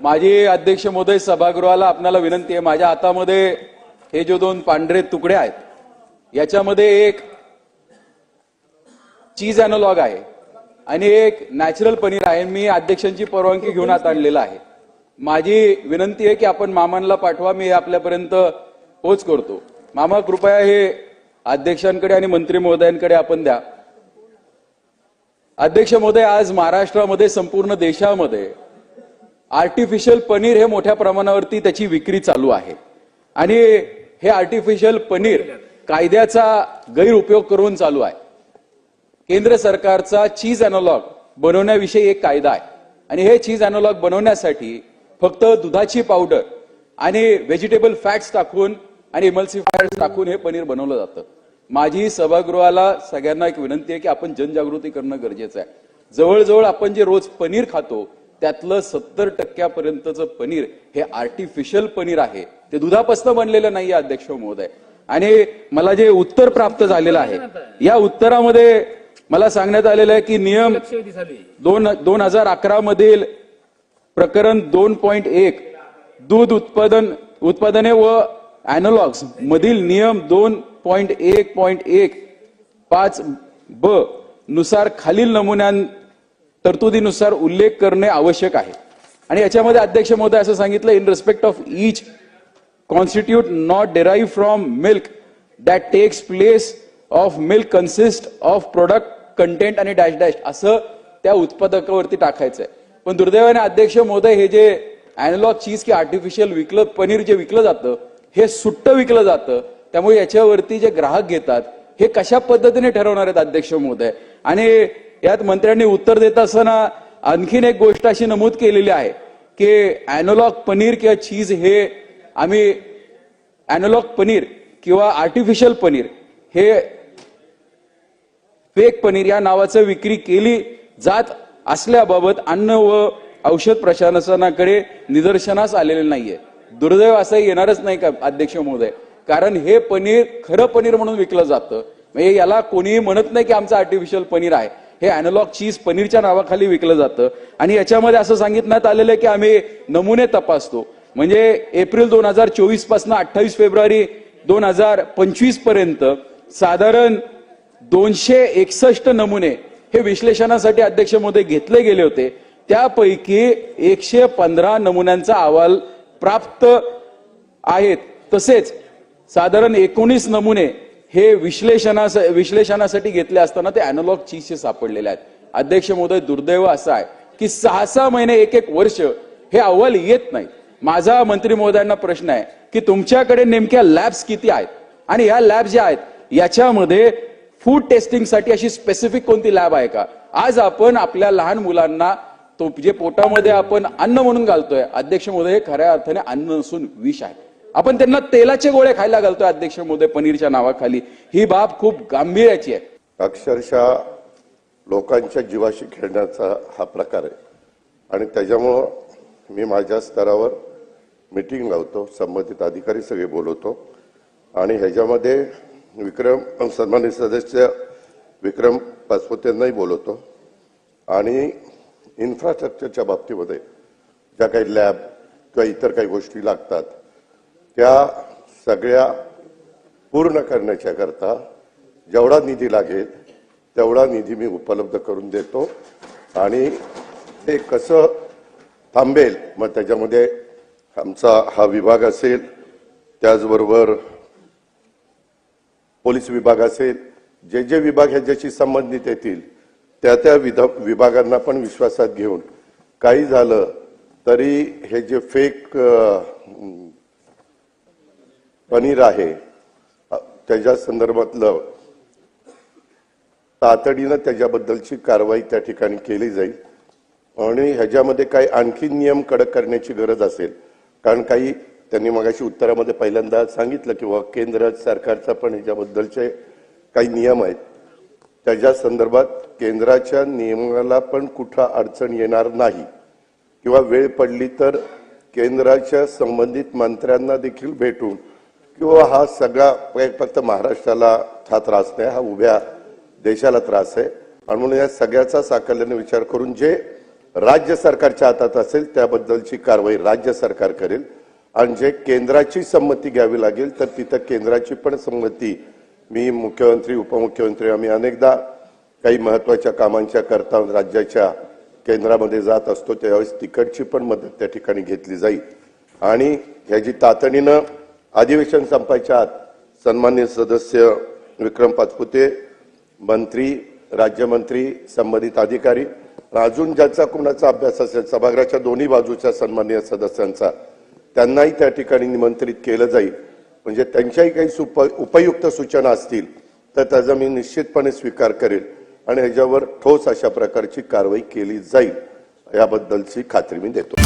माझी अध्यक्ष महोदय सभागृहाला आपल्याला विनंती आहे माझ्या हातामध्ये हे जे दोन पांढरे तुकडे आहेत याच्यामध्ये एक चीज अॅनोलॉग आहे आणि एक नॅचरल पनीर आहे. मी अध्यक्षांची परवानगी घेऊन आता आणलेला आहे. माझी विनंती आहे की आपण मामांना पाठवा मी हे आपल्यापर्यंत पोच करतो. मामा कृपया हे अध्यक्षांकडे आणि मंत्री महोदयांकडे आपण द्या. अध्यक्ष महोदय आज महाराष्ट्रामध्ये संपूर्ण देशामध्ये आर्टिफिशियल पनीर हे मोठ्या प्रमाणावरती त्याची विक्री चालू आहे. आणि हे आर्टिफिशियल पनीर कायद्याचा गैरउपयोग करून चालू आहे. केंद्र सरकारचा चीज अॅनॉलॉग बनवण्याविषयी एक कायदा आहे. आणि हे चीज अॅनॉलॉग बनवण्यासाठी फक्त दुधाची पावडर आणि व्हेजिटेबल फॅट्स टाकून आणि इमल्सिफायर्स टाकून हे पनीर बनवलं जातं. माझी सभागृहाला सगळ्यांना एक विनंती आहे की आपण जनजागृती करणं गरजेचं आहे. जवळजवळ आपण जे रोज पनीर खातो त्यातलं सत्तर टक्क्यापर्यंतचं पनीर हे आर्टिफिशियल पनीर आहे. ते दुधापासून बनलेलं नाहीये अध्यक्ष महोदय. आणि मला जे उत्तर प्राप्त झालेलं आहे या उत्तरामध्ये मला सांगण्यात आलेलं आहे की नियम दोन दोन हजार अकरा मधील प्रकरण दोन पॉइंट एक दूध उत्पादन उत्पादने व अॅनोलॉग्स मधील नियम दोन पॉइंट एक पॉइंट एक पाच ब नुसार खालील नमुन्यां तरतुदीनुसार उल्लेख करणे आवश्यक आहे. आणि याच्यामध्ये अध्यक्ष महोदय असं सांगितलं in respect of each constitute not derive from milk that takes place of milk consist of product content आणि डॅश डॅश असं त्या उत्पादकावरती टाकायचंय. पण दुर्दैवाने अध्यक्ष महोदय हे जे अॅनलॉग चीज की आर्टिफिशियल विकलं पनीर जे विकलं जातं हे सुट्ट विकलं जातं त्यामुळे याच्यावरती जे ग्राहक घेतात हे कशा पद्धतीने ठरवणार आहेत अध्यक्ष महोदय? आणि यात मंत्र्यांनी उत्तर देत असताना आणखीन एक गोष्ट अशी नमूद केलेली आहे की अॅनोलॉग पनीर किंवा चीज हे आम्ही अॅनोलॉग पनीर किंवा आर्टिफिशियल पनीर हे फेक पनीर या नावाचं विक्री केली जात असल्याबाबत अन्न व औषध प्रशासनाकडे निदर्शनास आलेले नाहीये. दुर्दैव असं येणारच नाही का अध्यक्ष महोदय? कारण हे पनीर खरं पनीर म्हणून विकलं जातं. म्हणजे याला कोणीही म्हणत नाही की आमचं आर्टिफिशियल पनीर आहे. हे अॅनलॉग चीज पनीरच्या नावाखाली विकलं जातं. आणि याच्यामध्ये असं सांगितण्यात आलेलं आहे की आम्ही नमुने तपासतो. म्हणजे एप्रिल दोन हजार चोवीसपासून अठ्ठावीस फेब्रुवारी दोन हजार पंचवीसपर्यंत साधारण दोनशे एकसष्ट नमुने हे विश्लेषणासाठी अध्यक्ष मोदी घेतले गेले होते. त्यापैकी एकशे पंधरा नमुन्यांचा अहवाल प्राप्त आहेत. तसेच साधारण एकोणीस नमुने हे विश्लेषणा विश्लेषणासाठी घेतले असताना ते अॅनॉलॉग चीजचे सापडलेले आहेत. अध्यक्ष महोदय दुर्दैव असं आहे की सहा सहा महिने एक एक वर्ष हे अहवाल येत नाही. माझा मंत्री महोदयांना प्रश्न आहे की तुमच्याकडे नेमक्या लॅब्स किती आहेत? आणि या लॅब ज्या आहेत याच्यामध्ये फूड टेस्टिंगसाठी अशी स्पेसिफिक कोणती लॅब आहे का? आज आपण आपल्या लहान मुलांना तो जे पोटामध्ये आपण अन्न म्हणून घालतोय अध्यक्ष महोदय हे खऱ्या अर्थाने अन्न नसून विष आहे. आपण त्यांना तेलाचे गोळे खायला घालतोय अध्यक्ष महोदय पनीरच्या नावाखाली. ही बाब खूप गांभीर्याची आहे. अक्षरशः लोकांच्या जीवाशी खेळण्याचा हा प्रकार आहे. आणि त्याच्यामुळं मी माझ्या स्तरावर मिटिंग लावतो संबंधित अधिकारी सगळे बोलवतो. आणि ह्याच्यामध्ये विक्रम सन्मानित सदस्य विक्रम पाचपुते यांनाही बोलवतो. आणि इन्फ्रास्ट्रक्चरच्या बाबतीमध्ये ज्या काही लॅब किंवा इतर काही गोष्टी लागतात त्या सगळ्या पूर्ण करण्याच्या करता जेवढा निधी लागेल तेवढा निधी मी उपलब्ध करून देतो. आणि ते कसं थांबेल मग त्याच्यामध्ये आमचा हा विभाग असेल त्याचबरोबर पोलीस विभाग असेल जे जे विभाग ह्याच्याशी संबंधित येतील त्या त्या विध विभागांना पण विश्वासात घेऊन काही झालं तरी हे जे फेक पनीर आहे. त्याच्या संदर्भातलं तातडीनं त्याच्याबद्दलची कारवाई त्या ठिकाणी केली जाईल. आणि ह्याच्यामध्ये काही आणखी नियम कडक करण्याची गरज असेल. कारण काही त्यांनी मगाशी उत्तरामध्ये पहिल्यांदा सांगितलं किंवा केंद्र सरकारचा पण ह्याच्याबद्दलचे काही नियम आहेत. त्याच्या संदर्भात केंद्राच्या नियमाला पण कुठं अडचण येणार नाही. किंवा वेळ पडली तर केंद्राच्या संबंधित मंत्र्यांना देखील भेटून किंवा हा सगळा फक्त महाराष्ट्राला हा त्रास नाही हा उभ्या देशाला त्रास आहे. आणि म्हणून या सगळ्याचा साकल्याने विचार करून जे राज्य सरकारच्या हातात असेल त्याबद्दलची कारवाई राज्य सरकार करेल. आणि जे केंद्राची संमती घ्यावी लागेल तर तिथं केंद्राची पण संमती मी मुख्यमंत्री उपमुख्यमंत्री आम्ही अनेकदा काही महत्त्वाच्या कामांच्या करता राज्याच्या केंद्रामध्ये जात असतो त्यावेळेस तिकडची पण मदत त्या ठिकाणी घेतली जाईल. आणि ह्याची तातडीनं अधिवेशन संपायच्या आत सन्मान्य सदस्य विक्रम पाचपुते मंत्री राज्यमंत्री संबंधित अधिकारी अजून ज्याचा कोणाचा अभ्यास असेल सभागृहाच्या दोन्ही बाजूच्या सन्मान्य सदस्यांचा त्यांनाही त्या ठिकाणी निमंत्रित केलं जाईल. म्हणजे त्यांच्याही काही सुप उपयुक्त सूचना असतील तर त्याचा मी निश्चितपणे स्वीकार करेल आणि ह्याच्यावर ठोस अशा प्रकारची कारवाई केली जाईल. याबद्दलची खात्री मी देतो.